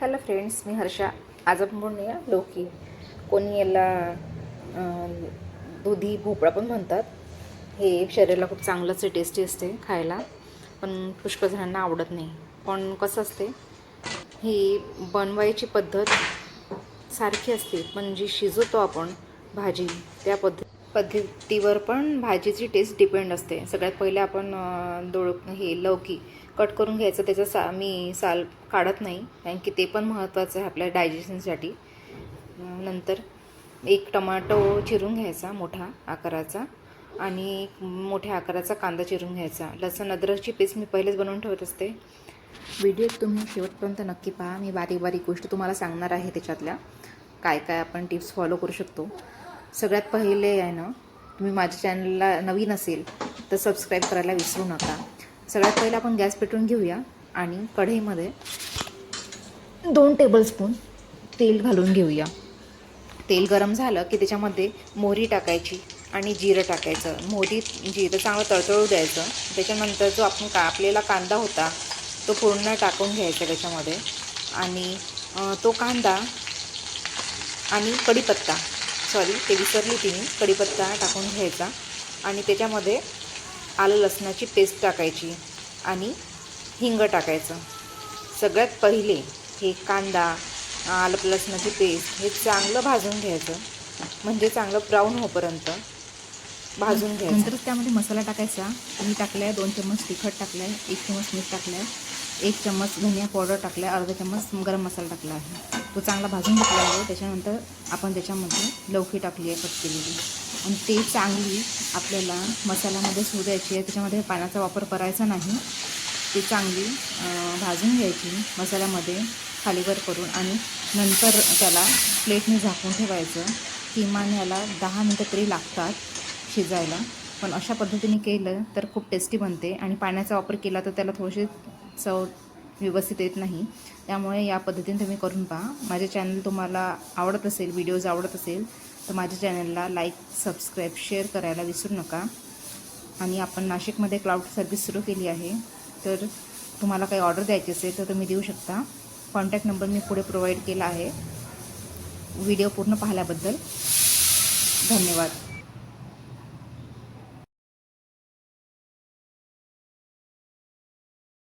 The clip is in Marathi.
हॅलो फ्रेंड्स मी हर्षा. आज आपण बोलूया लोकी. कोणी याला दुधी भोपळा पण म्हणतात. हे शरीराला खूप चांगलंच टेस्टी असते खायला. पण पुष्कळ जणांना आवडत नाही. पण कसं असते ही बनवायची पद्धत सारखी असते. पण जी शिजवतो आपण भाजी त्या पद्धत पद्धतीवर पण भाजीची टेस्ट डिपेंड असते. सगळ्यात पहिले आपण दोळ हे लौकी कट करून घ्यायचं. त्याचा सा मी साल काढत नाही कारण की ते पण महत्त्वाचं आहे आपल्या डायजेशनसाठी नंतर एक टमाटो चिरून घ्यायचा मोठा आकाराचा. आणि मोठ्या आकाराचा कांदा चिरून घ्यायचा. लसण अद्रकची पेस्ट मी पहिलेच बनवून ठेवत असते. व्हिडिओ तुम्ही शेवटपर्यंत नक्की पहा. मी बारीक बारीक गोष्टी तुम्हाला सांगणार आहे त्याच्यातल्या. काय काय आपण टिप्स फॉलो करू शकतो. सगळ्यात पहिले आहे ना तुम्ही माझ्या चॅनलला नवीन असेल तर सबस्क्राईब करायला विसरू नका. सगळ्यात पहिले आपण गॅस पेटवून घेऊया आणि कढईमध्ये दोन टेबलस्पून तेल घालून घेऊया. तेल गरम झालं की त्याच्यामध्ये मोहरी टाकायची आणि जिरं टाकायचं. मोहरी जिरं चांगलं तळतळू द्यायचं. त्याच्यानंतर जो आपण कापलेला कांदा होता तो पूर्ण टाकून घ्यायचा त्याच्यामध्ये. आणि तो कांदा आणि कढीपत्ता. सॉरी ते विसरली ती मी कढीपत्ता टाकून घ्यायचा. आणि त्याच्यामध्ये आलं लसणाची पेस्ट टाकायची आणि हिंग टाकायचं. सगळ्यात पहिले हे कांदा आलं लसणाची पेस्ट हे चांगलं भाजून घ्यायचं. म्हणजे चांगलं ब्राऊन होईपर्यंत भाजून घ्यायचं. नंतरच त्यामध्ये मसाला टाकायचा. मी टाकलाय दोन चम्मच तिखट टाकलाय एक चम्मच मीठ टाकलाय एक चम्मच धनिया पावडर टाकलाय अर्धा चम्मच गरम मसाला टाकला आहे. तो चांगला भाजून घेतला आहे. त्याच्यानंतर आपण त्याच्यामध्ये लौकी टाकली आहे कट केलेली. आणि ते चांगली आपल्याला मसाल्यामध्ये द्यायची आहे. त्याच्यामध्ये पाण्याचा वापर करायचा नाही. ती चांगली भाजून घ्यायची मसाल्यामध्ये खालीवर करून. आणि नंतर त्याला प्लेटने झाकून ठेवायचं. किमान याला दहा मिनटं तरी लागतात शिजायला. पण अशा पद्धतीने केलं तर खूप टेस्टी बनते. आणि पाण्याचा वापर केला तर त्याला थोडीशी चव व्यवस्थित येत नाही. त्यामुळे या पद्धतीने तुम्ही करून पहा. माझे चॅनल तुम्हाला आवडत असेल व्हिडिओज आवडत असेल तर माझ्या चॅनलला लाईक सबस्क्राईब शेअर करायला विसरू नका. आणि आपण नाशिकमध्ये क्लाउड सर्व्हिस सुरू केली आहे तर तुम्हाला काही ऑर्डर द्यायची असेल तर तुम्ही देऊ शकता. कॉन्टॅक्ट नंबर मी पुढे प्रोव्हाइड केला आहे. व्हिडिओ पूर्ण पाहिल्याबद्दल धन्यवाद.